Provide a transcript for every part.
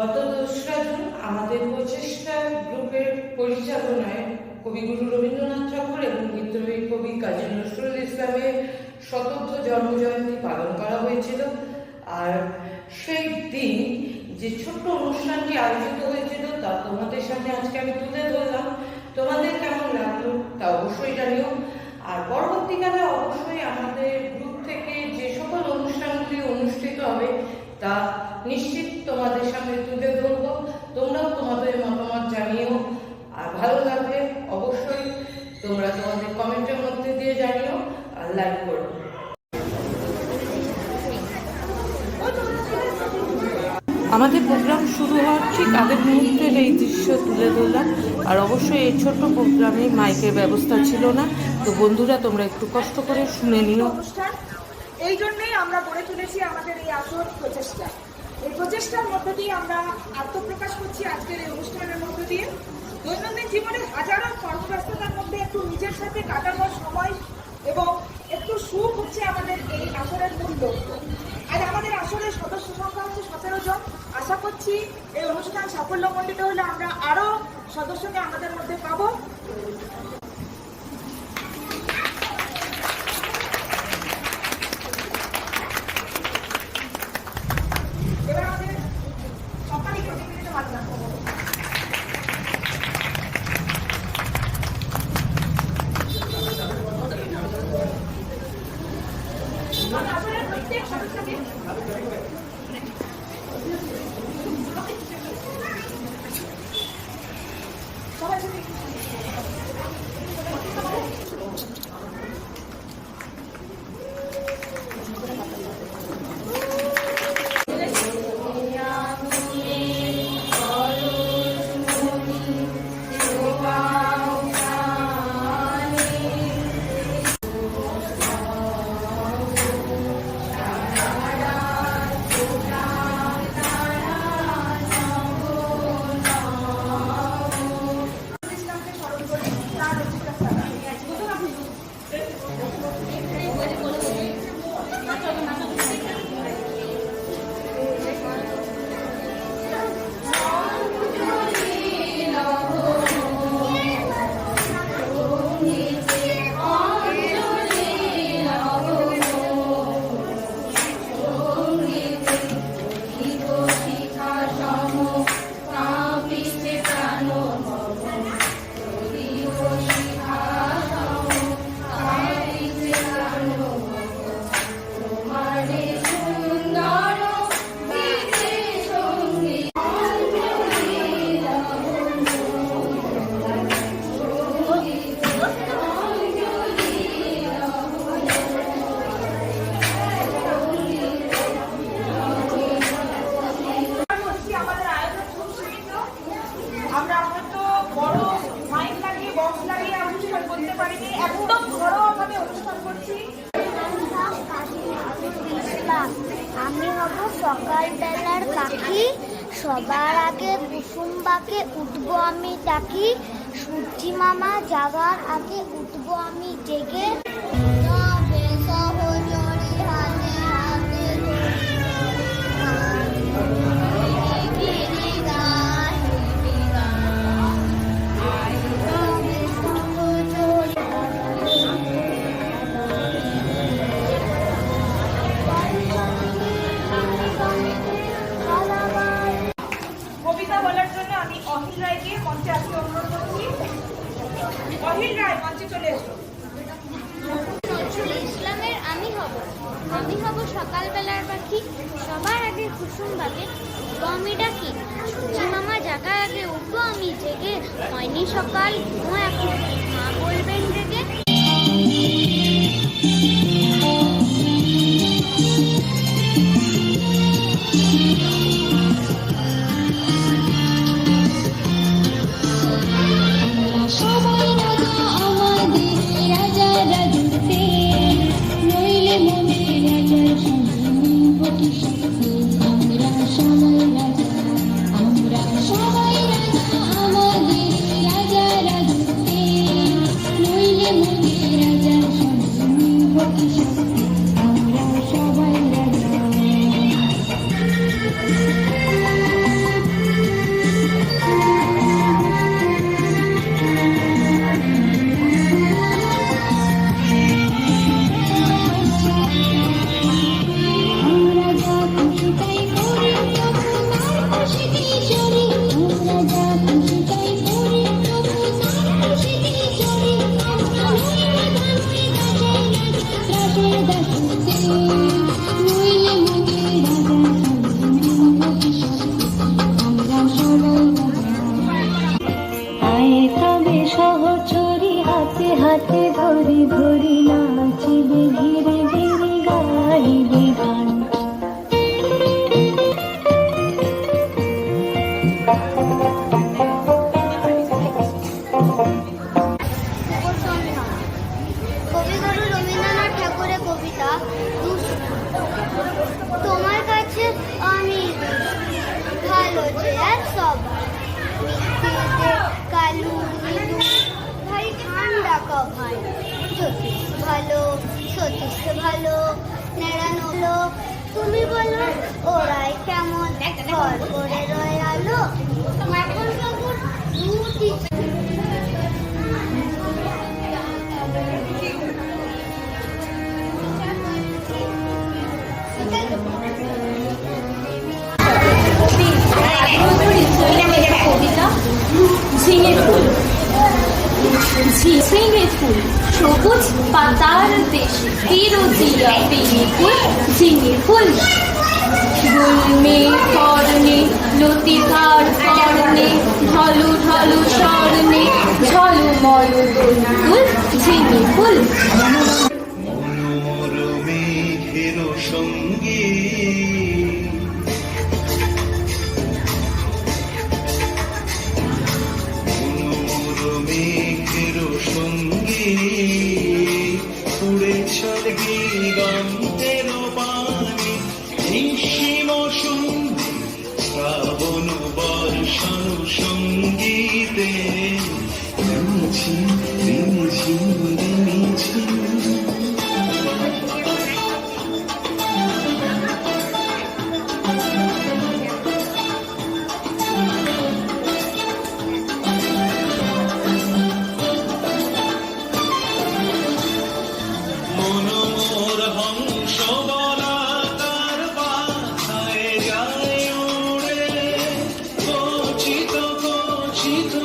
গত দোসরা জুন আমাদের প্রচেষ্টা গ্রুপের পরিচালনায় কবিগুরু রবীন্দ্রনাথ ঠাকুর এবং বিদ্রোহী কবি কাজী নজরুল ইসলামের শতাব্দ জন্মজয়ন্তী পালন করা হয়েছিল। আর সেই দিন যে ছোট্ট অনুষ্ঠানটি আয়োজিত হয়েছিল তা তোমাদের সামনে আজকে আমি তুলে ধরলাম। তোমাদের কেমন লাগল তা অবশ্যই জানিও। আর পরবর্তীকালে অবশ্যই আমাদের গ্রুপ থেকে যে সকল অনুষ্ঠানগুলি অনুষ্ঠিত হবে তা নিশ্চিত তোমাদের সামনে তুলে ধরবো। তোমরাও তোমাদের মতামত জানিও। আর ভালো লাগলে অবশ্যই তোমরা তোমাদের কমেন্টের মধ্যে দিয়ে জানিও আর লাইক করো। আমাদের প্রোগ্রাম শুরু হওয়ার ঠিক আগের মুহূর্তের এই দৃশ্য তুলে ধরলাম। আর অবশ্যই এই ছোট্ট প্রোগ্রামে মাইকের ব্যবস্থা ছিল না। তো বন্ধুরা তোমরা একটু কষ্ট করে শুনে নিও। অনুষ্ঠান এই জন্যই আমরা গড়ে তুলেছি আমাদের এই আসর প্রচেষ্টা। এই প্রচেষ্টার মধ্য দিয়ে আমরা আত্মপ্রকাশ করছি আজকের এই অনুষ্ঠানের মধ্য দিয়ে। দৈনন্দিন জীবনে হাজারো কর্মব্যস্ততার মধ্যে একটু নিজের সাথে কাটানোর সময় এবং একটু সুখ হচ্ছে আমাদের এই আসরের মূল লক্ষ্য। আজ আমাদের আসরের সদস্য সংখ্যা হচ্ছে সতেরো জন। আশা করছি এই অনুষ্ঠান সাফল্যমণ্ডিত হলে আমরা আরও সদস্যকে আমাদের মধ্যে পাবো। জাগার আগে সতীশ ভালো নেড়ানো হলো। তুমি বলো ওরাই কেমন? ঘর করে কবিতা ঝিঙে ফুল। ঝি- ঝিঙে ফুল, সবুজ পাতার দেশে ফিরোজিয়া পিঙে ফুল ঝিঙে ফুল। গুলমে করণে লতিকার করণে ঢলু ঢলু স্বর্ণে, ঝলমল দুল ঝিঙে ফুল। মনোর মেঘের সঙ্গে উড়ে চলে maldito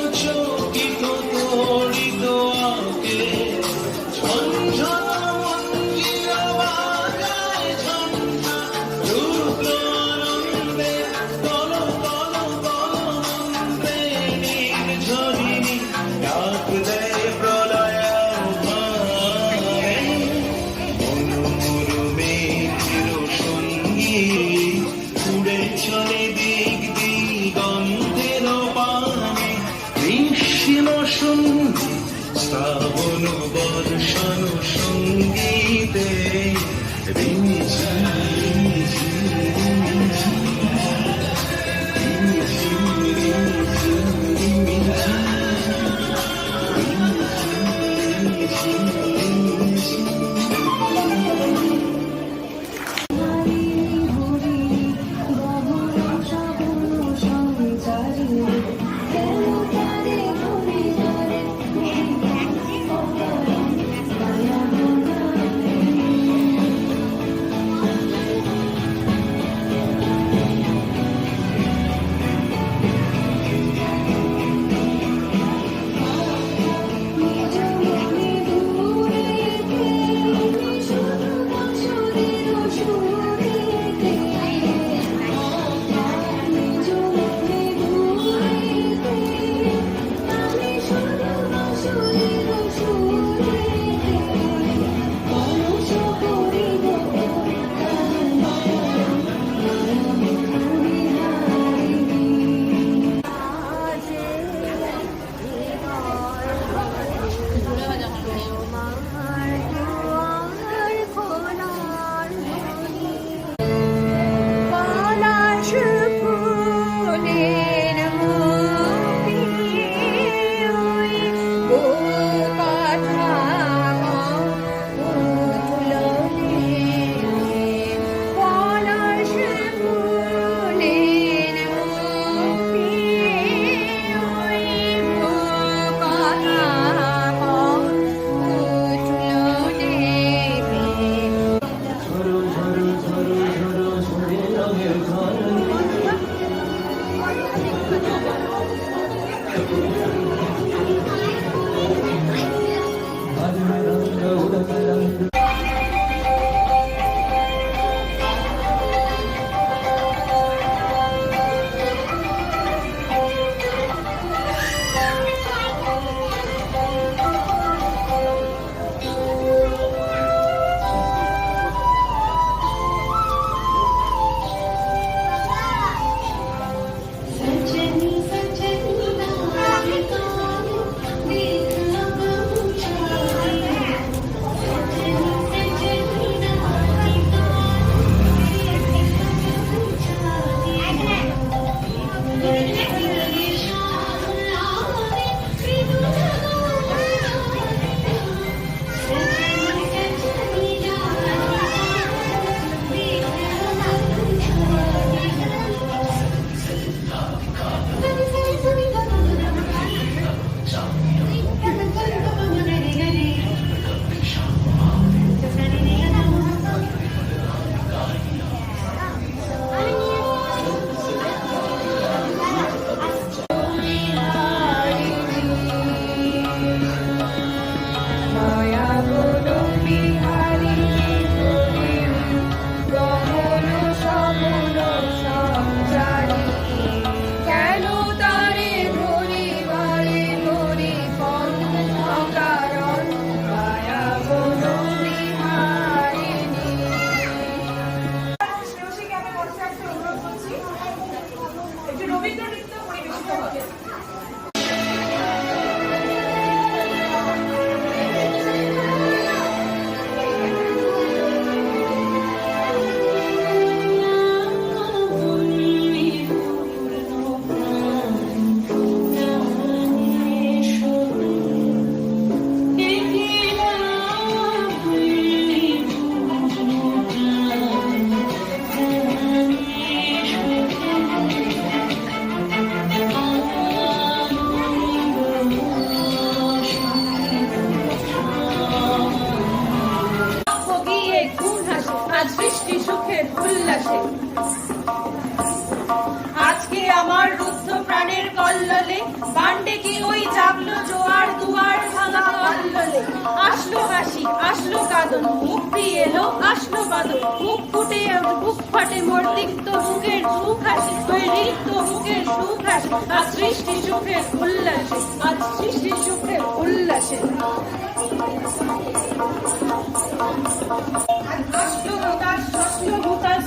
মুখের সুখ হাসি ওই রিক্ত মুখের সুখ হাসি আজ সৃষ্টি সুখের উল্লাসে আজ সৃষ্টি সুখের উল্লাসে।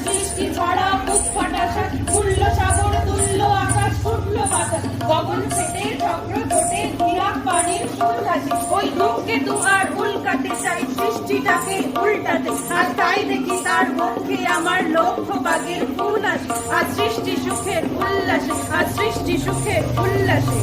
সৃষ্টি ছাড়া বুক সাগর, তুল্য আকাশ ফুটলো বাতাস। গগন ফেটে ওই ধূমকেতু আর উল্কাতে চাই উল্টাতে। আর তাই দেখি তার মুখে আমার লক্ষ্য বাগের ফুল আসে, আর সৃষ্টি সুখের উল্লাসে, আর সৃষ্টি সুখের উল্লাসে।